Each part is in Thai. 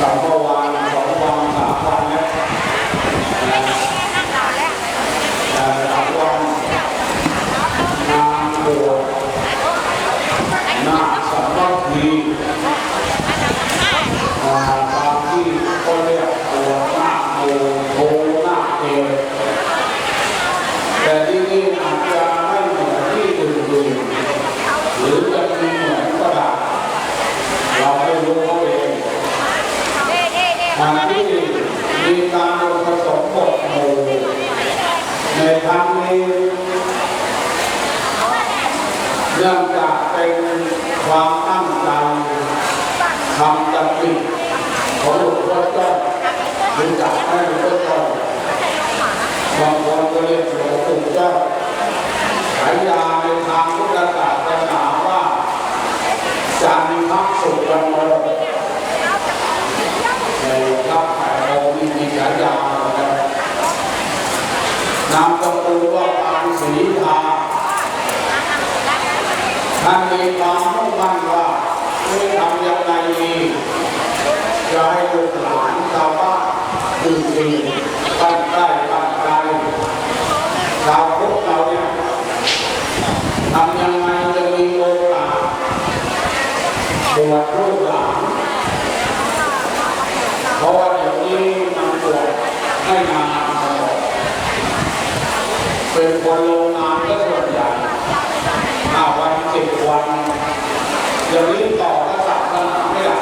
Cặp. มีการลงผสมบทหมู่ในครั้งนี้เนื่องจากเป็นความตั้งใจทำจำปิดของหลวงพ่อจ้อยรู้จักให้หลวงพ่อจ้อบางคนก็เรียกหลวงปู่จ้อยฉายาในทางพุทธศาสนาว่าจันทร์พักสุขวันโม ฉายาครันามตูว่าปางศรีทาท่านมีความมุ่งมั่นว่าจะทำยังไงดีจะให้ลูกหลานชาวบ้านดีตั้งใจตั้งใจชาว เป็นคนลงนานก็ส่วนใหญ่อาวันสิบวันอย่างนี้ต่อก็สัปดาห์ไม่หลั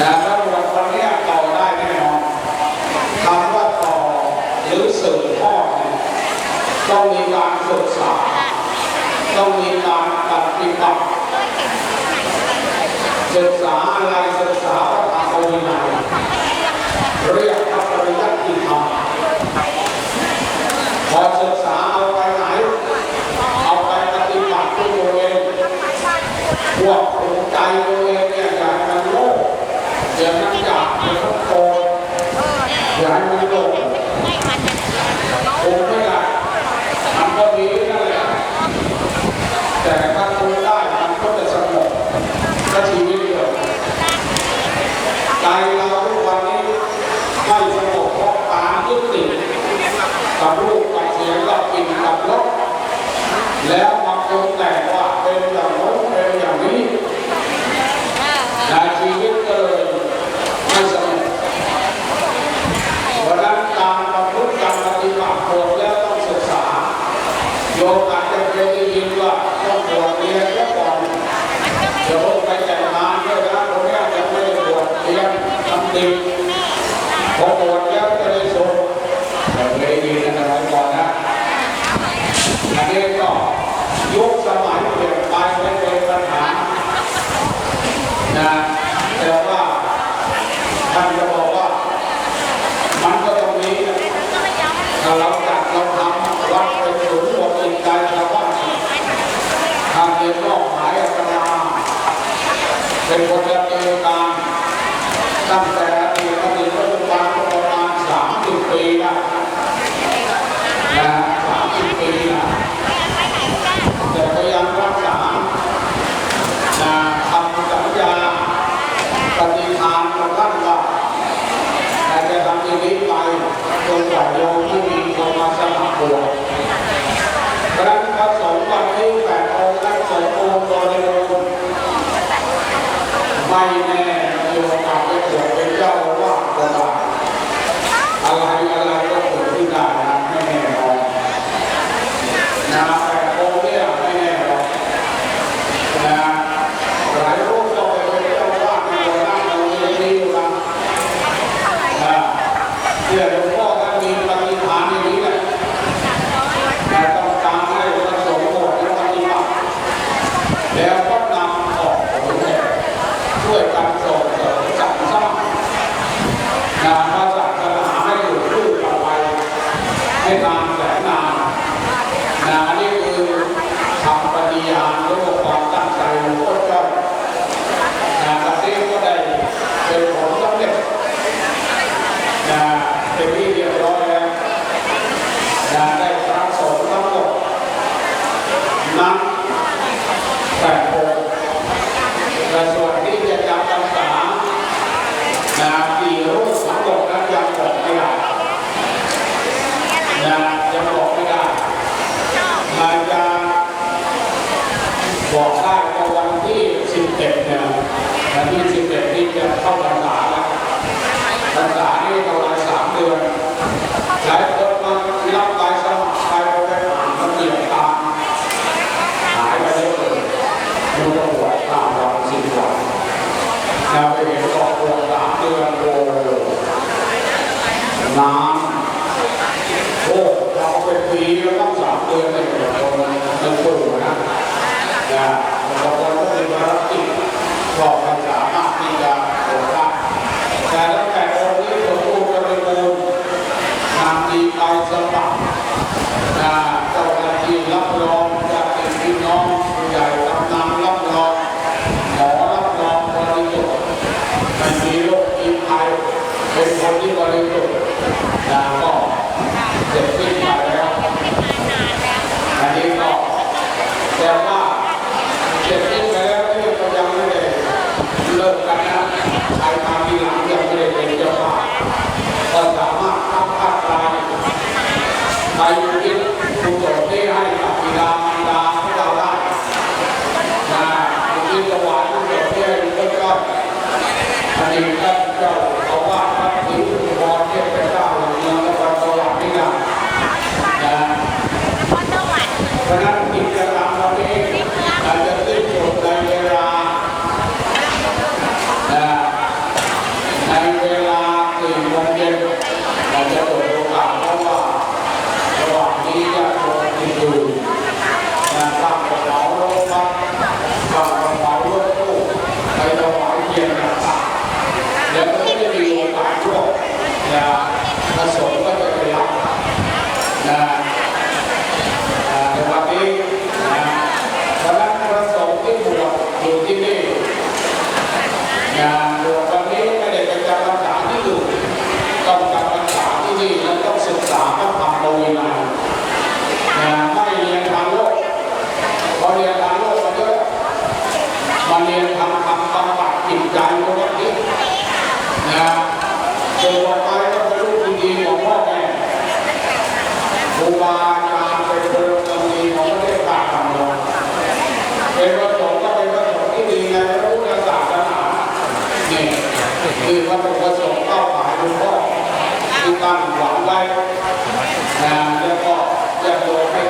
นะถ้าวันวันนี้ต่อได้แน่นอนคำว่าต่อหรือสืบทอต้องมีการศึกษา ต้องมีการปฏิบัติศึกษา ผมก็อยากทำคนนี้นั่นแหละแต่ถ้าคนได้มัก็จะสงบและชีวิเดียวใจเราวันนี้ไม่สงบเพราะตามยึดติดกับรูปกับเสียงกับกลิ่กับรแล้ว 사람들 คนที่บริสุทธิ์ก็ pagar ยามดวง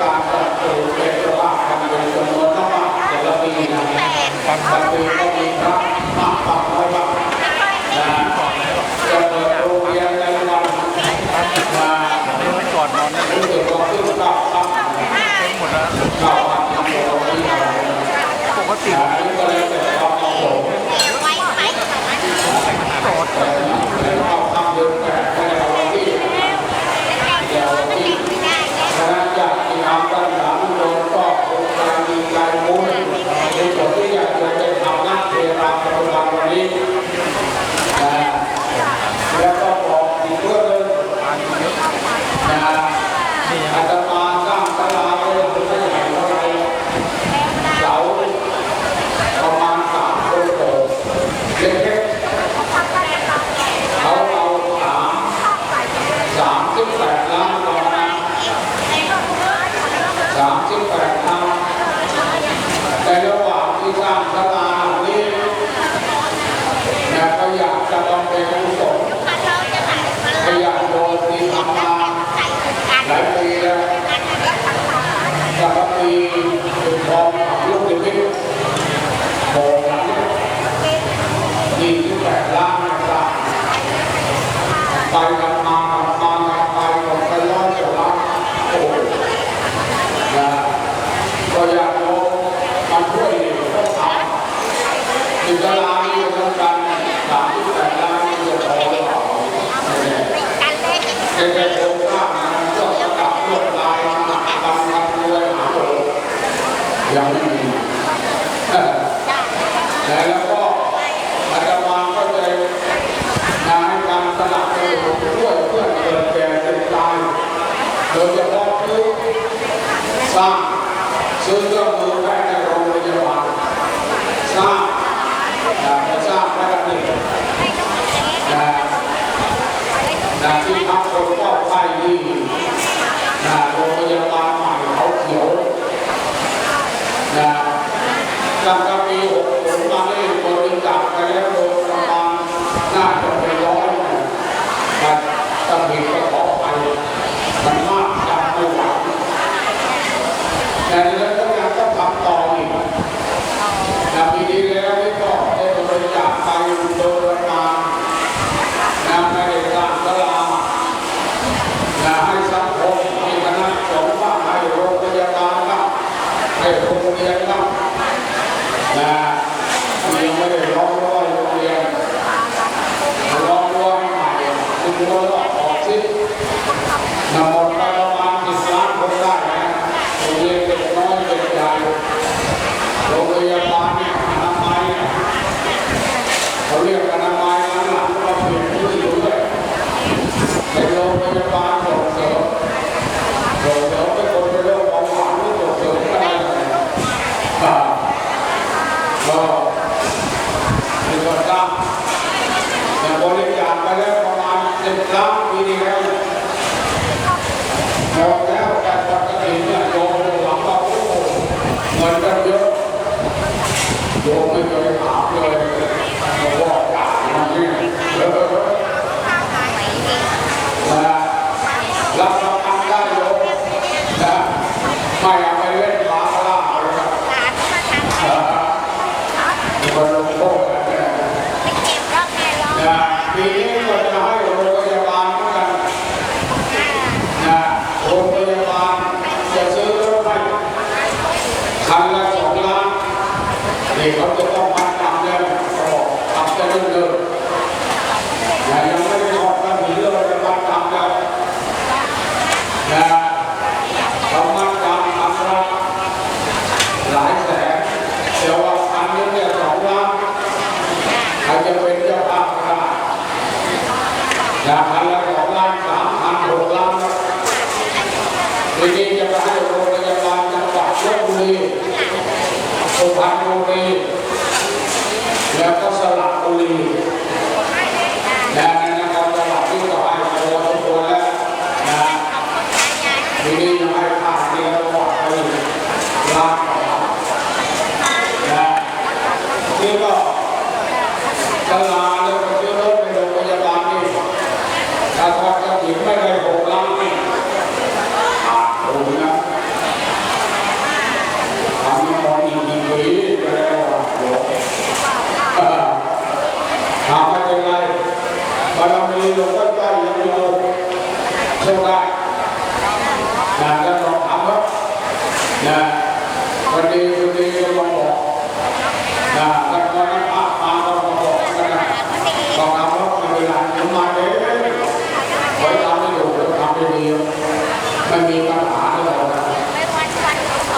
ความสัตย์ก็มีพระมากกว่า แ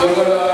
เดี๋ยว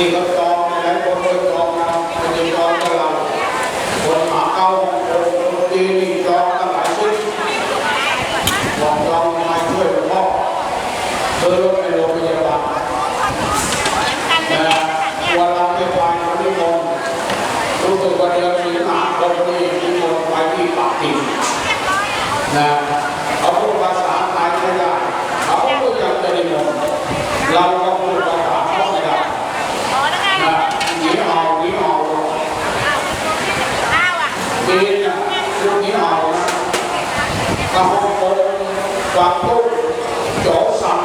dico. ทุกโจสัง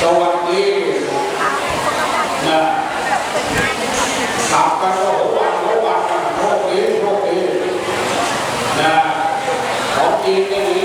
สวัสดีนะขับกันโอ้วันโอ้วันโชคดีโชคดีนะของจริงก็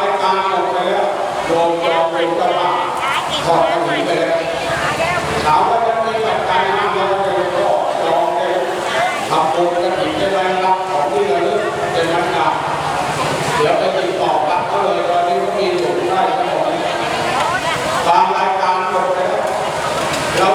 รายการออไปแล้วโดนจองเป็นตาดทอดกระถิ่นไปแล้ถามว่าจะมีปัจจัยห้าก็จองเอทำบุญกระถิ่จะได้รัของที่ระลึกจะนักกาแล้วไปติดต่อปกก็เลยตอนนี้ก็มีหลได้ทั้งหมดบางรายการหมดแเรา